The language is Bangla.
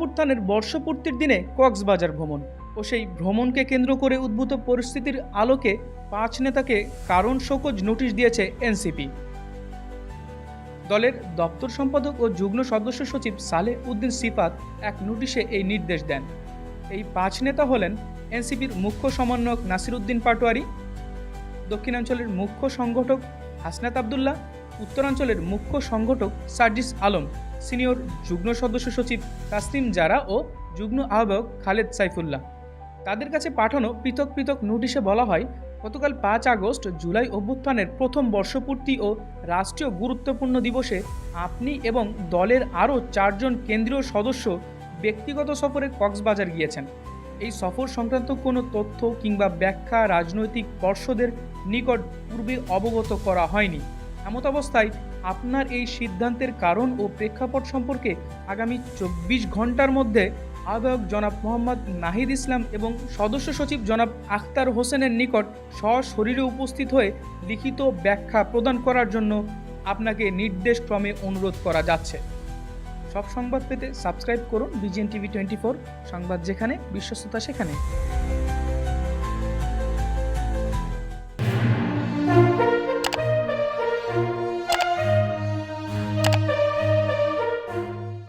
অভ্যুত্থানের বর্ষপূর্তির দিনে কক্সবাজার ভ্রমণ ও সেই ভ্রমণকে কেন্দ্র করে উদ্ভূত পরিস্থিতির আলোকে পাঁচ নেতাকে কারণ শোকজ নোটিশ দিয়েছে এনসিপি। দলের দপ্তর সম্পাদক ও যুগ্ম সদস্য সচিব সালেহ উদ্দিন সিফাত এক নোটিশে এই নির্দেশ দেন। এই পাঁচ নেতা হলেন এনসিপির মুখ্য সমন্বয়ক নাসিরউদ্দিন পাটোয়ারি, দক্ষিণাঞ্চলের মুখ্য সংগঠক হাসনাত আবদুল্লাহ উত্তরাঞ্চলের মুখ্য সংগঠক সার্জিস আলম, সিনিয়র যুগ্ম সদস্য সচিব তাসলিম জারা ও যুগ্ম আহ্বায়ক খালেদ সাইফুল্লাহ। তাদের কাছে পাঠানো পৃথক পৃথক নোটিশে বলা হয়, গতকাল পাঁচ আগস্ট জুলাই অভ্যুত্থানের প্রথম বর্ষপূর্তি ও রাষ্ট্রীয় গুরুত্বপূর্ণ দিবসে আপনি এবং দলের আরও চারজন কেন্দ্রীয় সদস্য ব্যক্তিগত সফরে কক্সবাজার গিয়েছেন। এই সফর সংক্রান্ত কোনো তথ্য কিংবা ব্যাখ্যা রাজনৈতিক পর্ষদের নিকট পূর্বে অবগত করা হয়নি। এমত অবস্থায় আপনার এই সিদ্ধান্তের কারণ ও প্রেক্ষাপট সম্পর্কে আগামী চব্বিশ ঘণ্টার মধ্যে আহ্বায়ক জনাব মোহাম্মদ নাহিদ ইসলাম এবং সদস্য সচিব জনাব আখতার হোসেনের নিকট সশরীরে উপস্থিত হয়ে লিখিত ব্যাখ্যা প্রদান করার জন্য আপনাকে নির্দেশক্রমে অনুরোধ করা যাচ্ছে। সব সংবাদ পেতে সাবস্ক্রাইব করুন বিজিএন টিভি টোয়েন্টি ফোর, সংবাদ যেখানে, বিশ্বস্ততা সেখানে।